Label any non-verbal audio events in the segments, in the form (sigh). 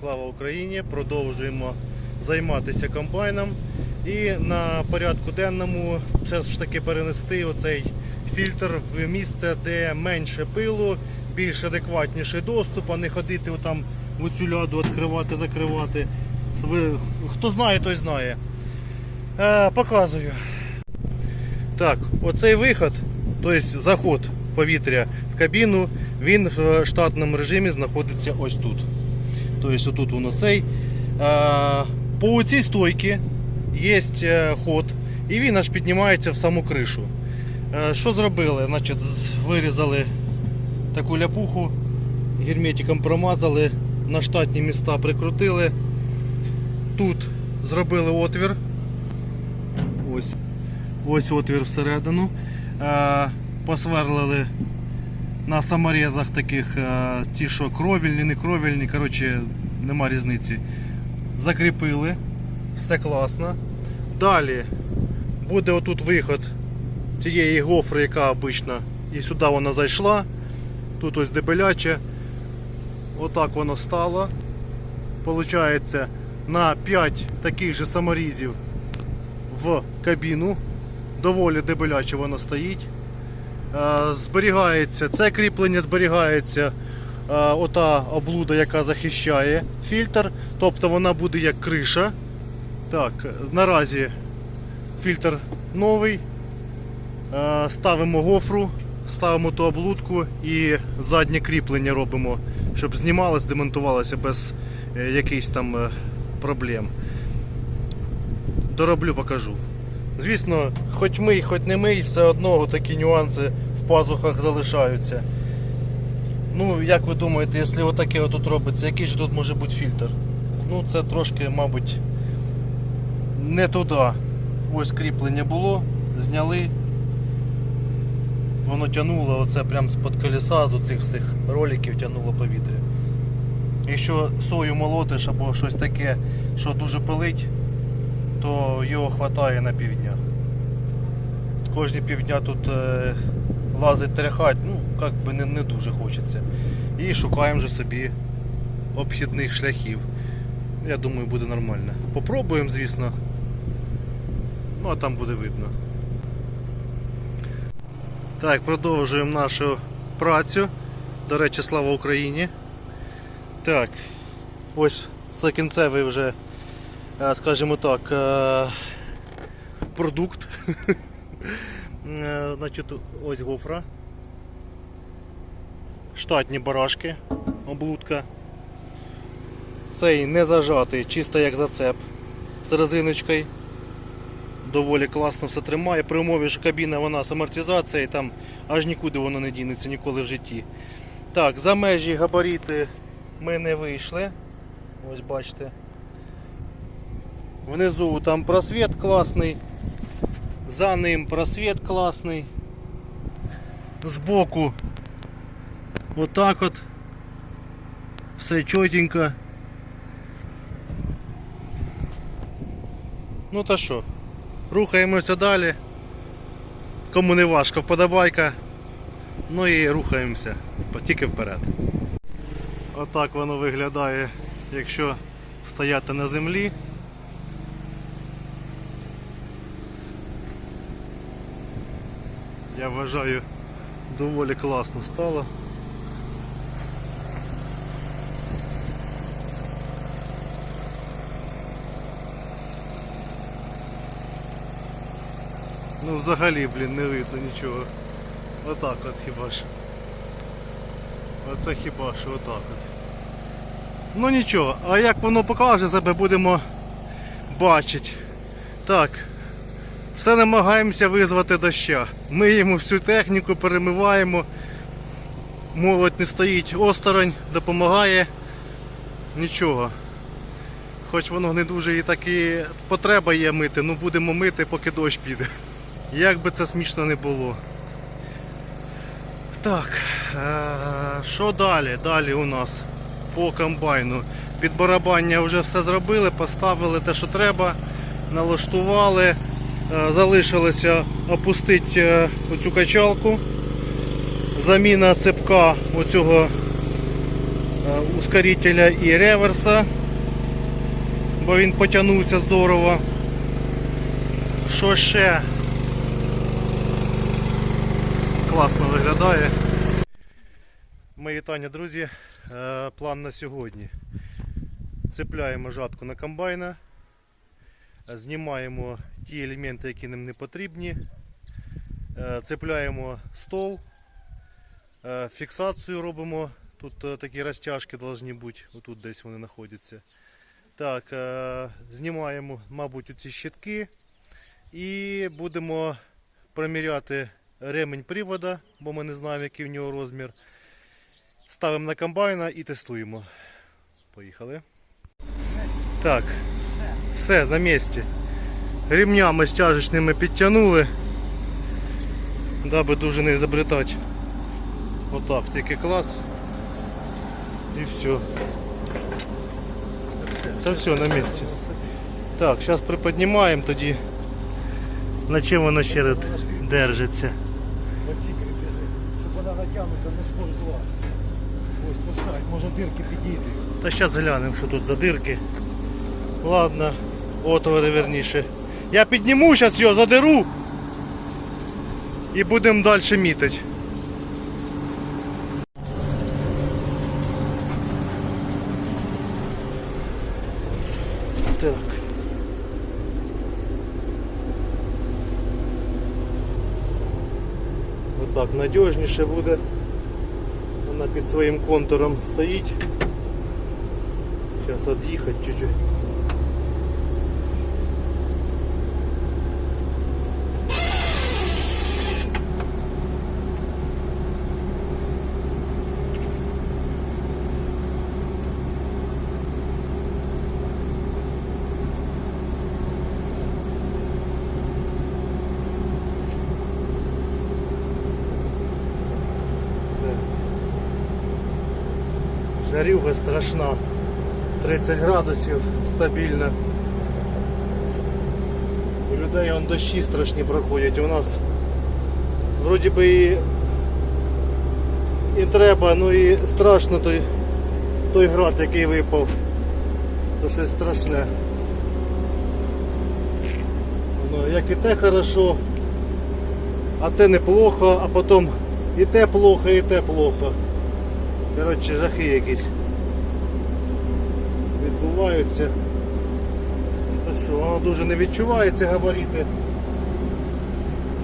Слава Україні! Продовжуємо займатися комбайном. І на порядку денному все ж таки перенести оцей фільтр в місце, де менше пилу, більш адекватніший доступ, а не ходити там в цю ляду відкривати, закривати. Хто знає, той знає. Е, показую. Так, оцей виход, тобто заход повітря в кабіну, він в штатному режимі знаходиться ось тут. Тобто отут воно цей. По цій стойці є е, ход, і він аж піднімається в саму кришу. Е, Що зробили? Значить, вирізали таку ляпуху, герметиком промазали, на штатні міста прикрутили. Тут зробили отвір. Ось. Ось отвір всередину. Е, Посверлили на саморезах таких, е, ті, що кровільні, не кровільні, коротше, нема різниці. Закріпили, все класно. Далі буде отут виход цієї гофри, яка обична, і сюди вона зайшла. Тут ось дебеляче. Отак воно стало. Получається на 5 таких же саморізів в кабіну. Доволі дебеляче воно стоїть. Е, Зберігається, це кріплення зберігається е, ота облуда, яка захищає фільтр. Тобто вона буде як криша. Так, наразі фільтр новий. Е, Ставимо гофру, ставимо ту облудку і заднє кріплення робимо, щоб знімалось, демонтувалося без якихось там проблем. Дороблю, покажу. Звісно, хоч мий, хоч не мий, все одно такі нюанси в пазухах залишаються. Ну, як ви думаєте, якщо отаке отут робиться, який же тут може бути фільтр? Ну, це трошки, мабуть, не туди. Ось кріплення було, зняли. Воно тягнуло оце прямо з-під колеса, з оцих всіх роликів тягнуло повітря. Якщо сою молотиш або щось таке, що дуже пилить, то його вистачає на півдня. Кожні півдня тут е, лазить тряхать, ну, як би не, не дуже хочеться. І шукаємо вже собі обхідних шляхів. Я думаю, буде нормально. Попробуємо, звісно. Ну, а там буде видно. Так, продовжуємо нашу працю. До речі, слава Україні. Так, ось це кінцевий вже, скажімо так, е, продукт. (laughs) Е, Значить, ось гофра. Штатні барашки, облудка. Цей не зажатий, чисто як зацеп з резиночкою. Доволі класно все тримає. При умові, що кабіна вона з амортизацією, там аж нікуди воно не дінеться ніколи в житті. Так, за межі габарити ми не вийшли. Ось бачите. Внизу там просвіт класний. За ним просвіт класний. Збоку отак от. Все чотенько. Ну та що, рухаємося далі. Кому не важко, вподобайка. Ну і рухаємося тільки вперед. Отак воно виглядає, якщо стояти на землі. Вважаю, доволі класно стало. Ну взагалі, блін, не видно нічого. Отак от хіба що. Оце хіба що отак от. Ну нічого, а як воно покаже себе, будемо бачити. Так. Все намагаємося визвати доща. Миємо всю техніку, перемиваємо. Молодь не стоїть осторонь, допомагає. Нічого. Хоч воно не дуже і так і потреба є мити, ну будемо мити, поки дощ піде. Як би це смішно не було. Так, е, що далі? Далі у нас по комбайну. Під барабання вже все зробили, поставили те, що треба, налаштували. Е, Залишилося опустити е, оцю качалку. Заміна цепка оцього ускорителя і реверса, бо він потягнувся здорово. Що ще? Класно виглядає. Мої вітання, друзі. Е, План на сьогодні. Цепляємо жатку на комбайна, знімаємо ті елементи, які нам не потрібні, е, цепляємо стол, е, фіксацію робимо. Тут е, такі розтяжки повинні бути, отут десь вони знаходяться. Так, знімаємо, мабуть, оці щитки і будемо проміряти ремень привода, бо ми не знаємо, який в нього розмір. Ставимо на комбайна і тестуємо. Поїхали. Так, все на місці. Ремнями стяжечними підтягнули, даби дуже не забритати. Отак, тільки клац. І все. Та все на місці. Так, зараз приподнімаємо тоді. На чим воно ще держиться. Оці кріпежі, щоб вона натягнута не сповзла. Ось поставить, може дирки підійти. Та зараз глянемо, що тут за дирки. Ладно, отвори верніше. Я підніму зараз його, задеру. І будемо далі мітити. Так. Отак надіжніше буде. Вона під своїм контуром стоїть. Сейчас отъехать чуть-чуть. Жарюга страшна. 30 градусів стабільно. У людей он дощі страшні проходять. У нас вроді би і, і треба, ну і страшно той, той град, який випав. То щось страшне. Ну, як і те хорошо, а те неплохо, а потім і те плохо, і те плохо. Коротше, жахи якісь відбуваються. То що, воно дуже не відчувається габарити.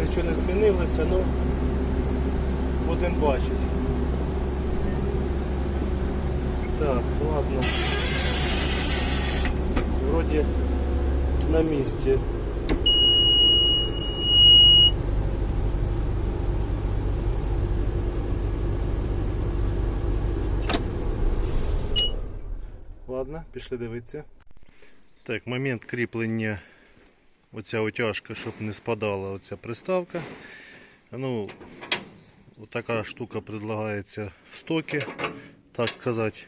Нічого не змінилося, ну будемо бачити. Так, ладно. Вроді на місці. Ладно, пішли дивитися. Так, момент кріплення оця утяжка, щоб не спадала оця приставка. Ну, така штука предлагається в стокі, так сказати.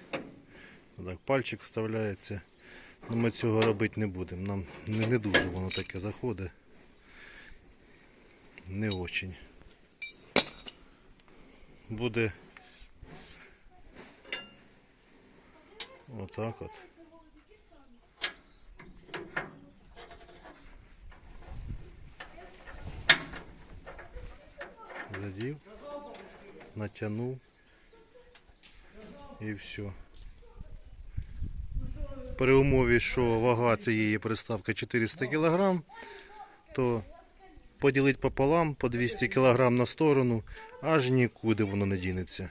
Так, пальчик вставляється. Ну, ми цього робити не будемо. Нам не, не дуже воно таке заходить. Не очень. Буде Отак от. Задів, натягнув і все. При умові, що вага цієї приставки 400 кг, то поділити пополам по 200 кг на сторону, аж нікуди воно не дінеться.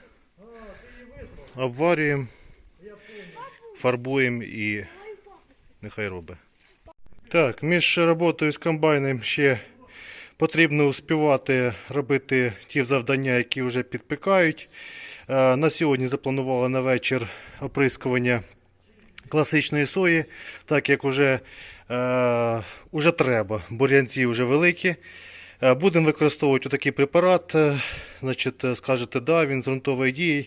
Обварюємо фарбуємо і нехай робить. Так, між роботою з комбайном ще потрібно успівати робити ті завдання, які вже підпікають. Е, На сьогодні запланували на вечір оприскування класичної сої, так як уже, е, уже треба, бур'янці вже великі. Е, Будемо використовувати такий препарат. е, Значить, е, скажете, да, він з ґрунтовою дією.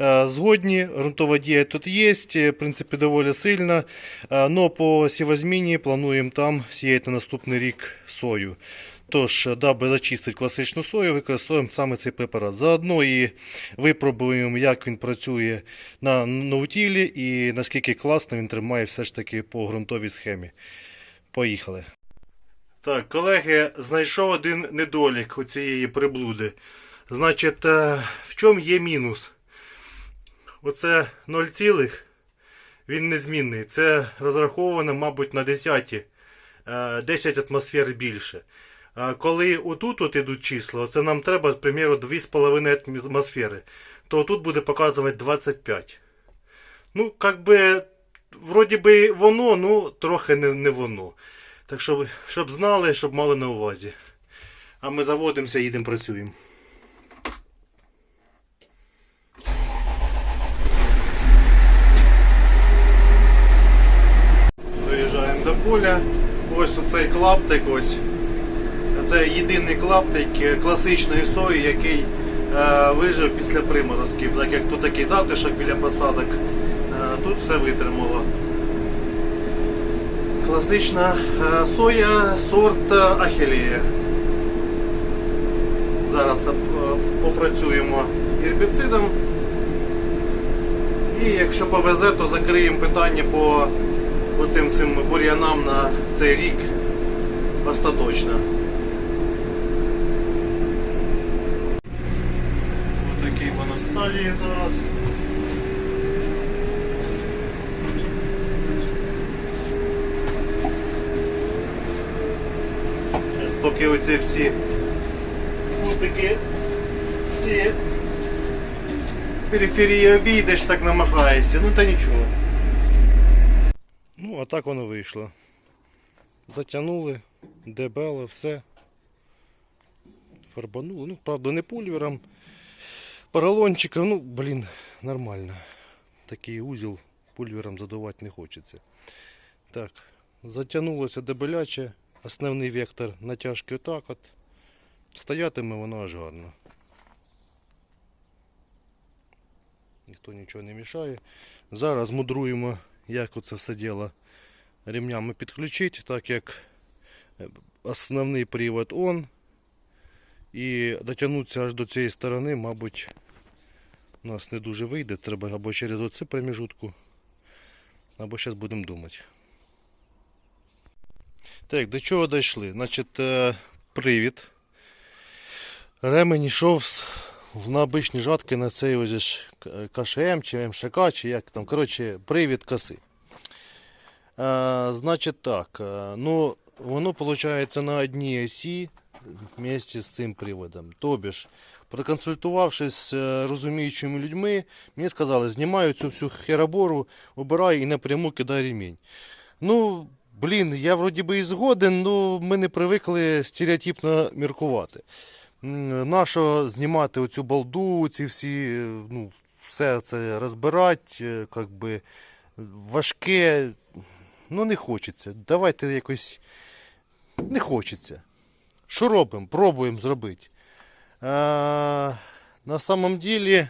Е, Згодні, ґрунтова дія тут є, в принципі, доволі сильна. Но по сівозміні плануємо там сіяти наступний рік сою. Тож, даби зачистити класичну сою, використовуємо саме цей препарат. Заодно і випробуємо, як він працює на ноутілі і наскільки класно він тримає все ж таки по ґрунтовій схемі. Поїхали. Так, колеги, знайшов один недолік у цієї приблуди. Значить, е, в чому є мінус? Оце 0, цілих, він незмінний. Це розраховано, мабуть, на 10, е, 10 атмосфер більше. Коли отут от ідуть числа, це нам треба, к примеру, 2,5 атмосфери, то тут буде показувати 25. Ну, як би, вроді би воно, ну, трохи не, не воно. Так що, щоб знали, щоб мали на увазі. А ми заводимося, їдемо працюємо. Доїжджаємо до поля. Ось оцей клаптик ось. Це єдиний клаптик класичної сої, який е, вижив після приморозків. Так як тут такий затишок біля посадок, е, тут все витримало. Класична е, соя сорт Ахелія. Зараз е, попрацюємо гербіцидом. І якщо повезе, то закриємо питання по оцим всім бур'янам на цей рік остаточно. Отакий вона стадії зараз. Поки оці всі кутики, всі периферії обійдеш, так намагаєшся, ну та нічого. Ну, а так воно вийшло. Затягнули, дебело, все. Фарбанули. Ну, правда, не пульвером. Поролончиком, ну, блін, нормально. Такий узіл пульвером задувати не хочеться. Так, затягнулося дебеляче. Основний вектор натяжки отак от. Стоятиме воно аж гарно. Ніхто нічого не мішає. Зараз мудруємо, як оце все діло ремнями підключити, так як е, основний привод он. І дотягнутися аж до цієї сторони, мабуть, у нас не дуже вийде. Треба або через оцю проміжутку, або зараз будемо думати. Так, до чого дійшли? Значить, е, привід. Ремень йшов в обичні жатки на цей ось КШМ чи МШК, чи як там. Коротше, привід коси. Е, значить так, е, ну, воно виходить на одній осі вместе з цим приводом. Тобі ж, проконсультувавшись з розуміючими людьми, мені сказали, знімаю цю всю херобору, обирай і напряму кидай ремінь. Ну, блін, я вроді би і згоден, але ми не привикли стереотипно міркувати. Нащо знімати оцю балду, ці всі, е, ну, все це розбирати, е, как би, важке. Ну, не хочеться. Давайте якось. Не хочеться. Що робимо? Пробуємо зробити. А, на самом ділі,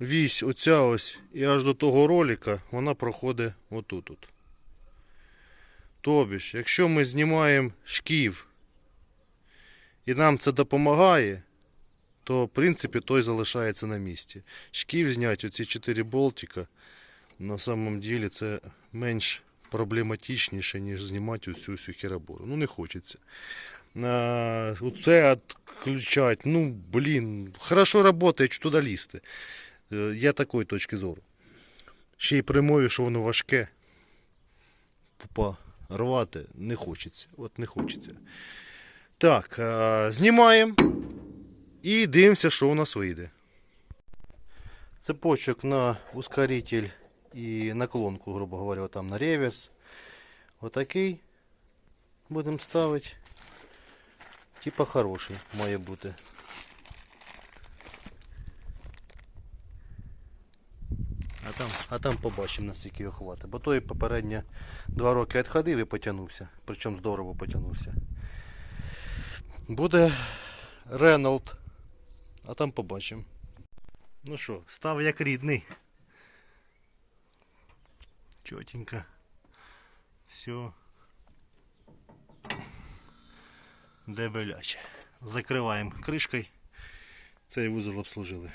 вісь оця ось і аж до того ролика, вона проходить отут. -от. Тобі ж, якщо ми знімаємо шків і нам це допомагає, то в принципі той залишається на місці. Шків зняти, оці 4 болтика, на самом ділі це менш проблематичніше, ніж знімати усю всю херабору. Ну не хочеться. А, Оце відключати, ну блін, хорошо працює, туди лізти. Е, Я такої точки зору. Ще й прямою, що воно важке. Пупа рвати не хочеться. От не хочеться. Так, знімаємо і дивимося, що у нас вийде. Цепочок на ускоритель і наклонку, грубо говоря, там на реверс. Отакий будемо ставити. Типа хороший має бути. А там, а там побачимо, наскільки його хватить. Бо той попередньо два роки відходив і потягнувся. Причому здорово потягнувся. Буде Ренолд. А там побачимо. Ну що, став як рідний. Чотенько. Все. дебеляче. Закриваємо кришкою. Цей вузол обслужили.